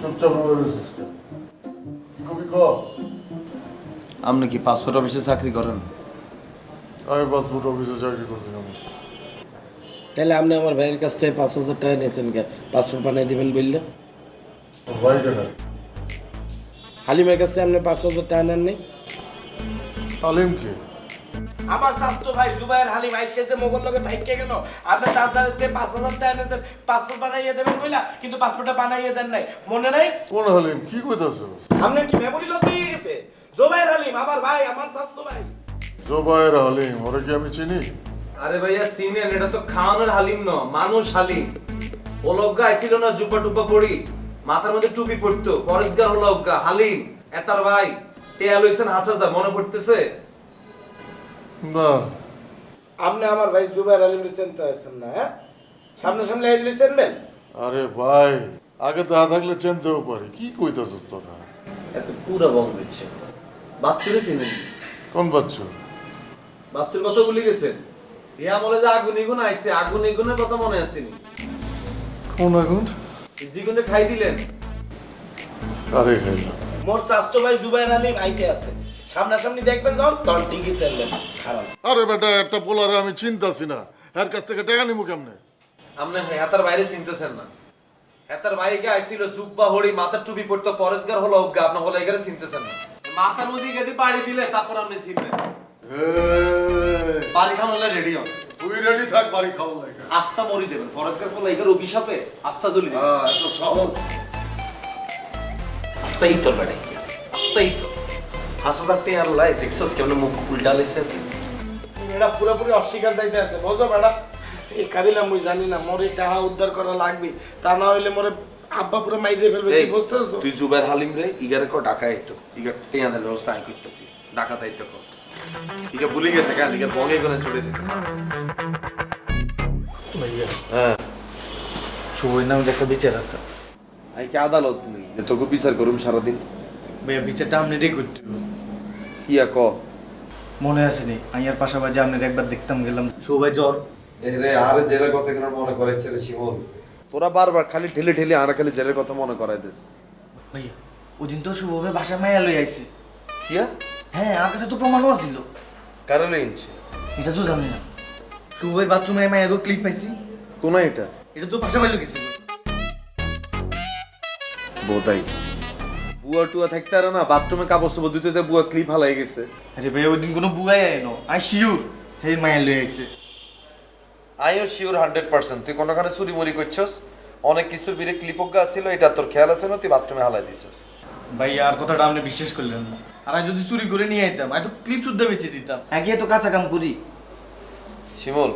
চুপচাপ রয়েছিস কবি ক আপনি কি পাসপোর্ট অফিসে চাকরি করেন আমি পাসপোর্ট অফিসে চাকরি করছি আমি তাহলে আপনি আমার ভাইয়ের কাছ থেকে পাঁচ হাজার টাকা নিয়েছেন কে পাসপোর্ট বানিয়ে দিবেন বললে ভাই কেন হালিমের কাছে আপনি পাঁচ হাজার টাকা নেন নেই আলিম কে আমার স্বাস্থ্য ভাই জুবাইর হালিম আইসে যে মোগল লগে থাইকে গেল আপনি তার দ্বারা পাঁচ হাজার টাকা নিয়েছেন পাসপোর্ট বানাইয়ে দেবেন কইলা কিন্তু পাসপোর্টটা বানাইয়ে দেন নাই। মনে নাই? কোন হালিম কি কইতাছ? আপনার কি মেমোরি লস হয়ে গেছে? জুবাইর হালিম আমার ভাই আমার স্বাস্থ্য ভাই। জোবায়ের হালিম ওরা কি আমি চিনি? আরে ভাইয়া সিনেন এটা তো খাওয়ানোর হালিম ন মানুষ হালিম। ও লগ্গা আইছিল না জুপা টুব্বা পড়ি। মাথার মধ্যে টুপি পড়তো পরেশগার হলো অজ্ঞা হালিম। এতার ভাই টেয়া লইছেন হাস হাজার মনে পড়তেছে? না আপনি আমার ভাই জুবাইর হালিম চিনতে আছেন না হ্যাঁ? সামনে সামনে আইলে চিনবেন? আরে ভাই আগে দেখা থাকলে চিনতেও পারি। কি কইতাছ তোরা? এত পুরা বং দিচ্ছে। বাচ্চুরে চিনেন? কোন বাচ্চু? বাচ্চুর কথা ভুলে গেছেন? এ আমলে যে আগুন ইগুন আইছে আগুন ইগুনের কথা মনে আসেনি কোন আগুন? জিগুনে খাই দিলেন? আরে খাইলাম। মোর স্বাস্থ্য ভাই জুবাইর হালিম আইতে আছে। সামনাসামনি দেখবেন যখন তখন ঠিকই চিনবেন খারাপ আরে বেটা একটা পোলারে আমি চিন্তাছি না। এর কাছ থেকে টাকা নিবো কেমনে? আপনি হেতার বাইরে চিনতেছেন না। হেতার বাইরে আইছিল জুব্বা হড়ি মাথার টুপি পড়তো পরেশগার হলো অজ্ঞা আপনি হলো এখানে চিনতেছেন না। মাথার মধ্যে গেদি বাড়ি দিলে তারপর আপনি চিনবেন। বাড়ি খান হলে রেডি হন। তুই রেডি থাক বাড়ি খাওয়া লাগে। আস্থা মরি যাবেন পরেশগার হলো এখানে অভিশাপে আস্থা জ্বলি যাবে। হ্যাঁ এত সহজ। আস্তাই তোর বেটাই। আস্তাই তো হাসা থাকতে আর লাই দেখছস কেমন মুখ উল্টা লাইছে এটা পুরোপুরি অস্বীকার যাইতে আছে। বুঝো ম্যাডাম এই কাবিলা মুই জানি না মোরে টাকা উদ্ধার করা লাগবে। তা না হইলে মোরে আব্বা পুরো মাইরে ফেলবে। কি বুঝতে পারছ তুই জুবাইর হালিম রে ইগারে কো ঢাকা আইতো। ইগার টেয়াদের ব্যবস্থা আমি করতেছি। ঢাকা দায়িত্ব কর ইগা ভুলে গেছে কেন? ইগা বগে করে ছড়ে দিছে হ্যাঁ। শুভই নামে একটা বিচার আছে। আই কি আদালত নেই? তোকে বিচার করুম সারাদিন? ভাইয়া বিচারটা আপনি রে করতে কি আর ক? মনে আসেনি। আইয়ার পাশাপাশি আপনার একবার দেখতাম গেলাম। সবাই জ্বর। রে আর জেলের কথা কেন মনে করাইছে রে শিমুল? তোরা বারবার খালি ঠেলে ঠেলে আর খালি জেলের কথা মনে করাই দিস ভাইয়া ওদিন তো শুভভাবে বাসা মায়া লই আইছে। কিয়া? হ্যাঁ আমার কাছে তো প্রমাণও আছিল। কারে লইছে এটা তো জানি না। শুভের বাথরুমে মায়া গো ক্লিপ পাইছি। কোন এটা? এটা তো বাসা মাইলো গেছিল। বোধাই বুয়া টুয়া থাকতে আর না বাথরুমে কাপড় চোপড় ধুতে যে বুয়া ক্লিপ হালাই গেছে। আরে ভাই ওই দিন কোনো বুয়াই আইনো আই শিওর হে মায়া লই আইছে। আইও শিওর হান্ড্রেড পার্সেন্ট। তুই কোনখানে চুরি মুড়ি করছস? অনেক কিছুর বিরে ক্লিপজ্ঞা ছিল এটা তোর খেয়াল আছে না? তুই বাথরুমে হালাই দিছস। ভাই আর কথাটা আপনি বিশ্বাস করলেন না। আর আমি যদি চুরি করে নিয়ে আইতাম আমি তো ক্লিপ শুদ্ধ বেঁচে দিতাম। আগে তো কাঁচা কাম করি। শিমুল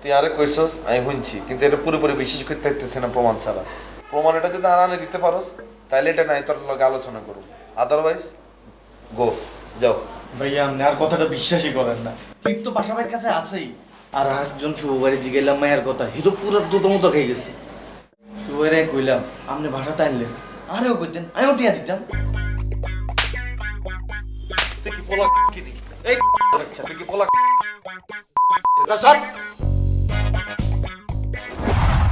তুই আরে কইছস আমি শুনছি কিন্তু এটা পুরোপুরি বিশ্বাস করতে পারতেছি না প্রমাণ ছাড়া। প্রমাণ এটা যদি আর আনে দিতে পারোস তাহলে এটা নাই তোর লগে আলোচনা করব আদারওয়াইজ গো যাও। ভাইয়া আপনি আর কথাটা বিশ্বাসই করেন না। ক্লিপ তো বাসা ভাইয়ের কাছে আছেই। আর একজন শুভবাড়ি জিগেলাম মায়ের কথা হিরো পুরো দুটো মতো খেয়ে গেছে। শুভবাড়ি কইলাম আপনি ভাষাতে আনলেন আরেও কইতেন আমিও টিয়া দিতাম। তুই কি পোলা কি দি এই বাচ্চা তুই কি পোলা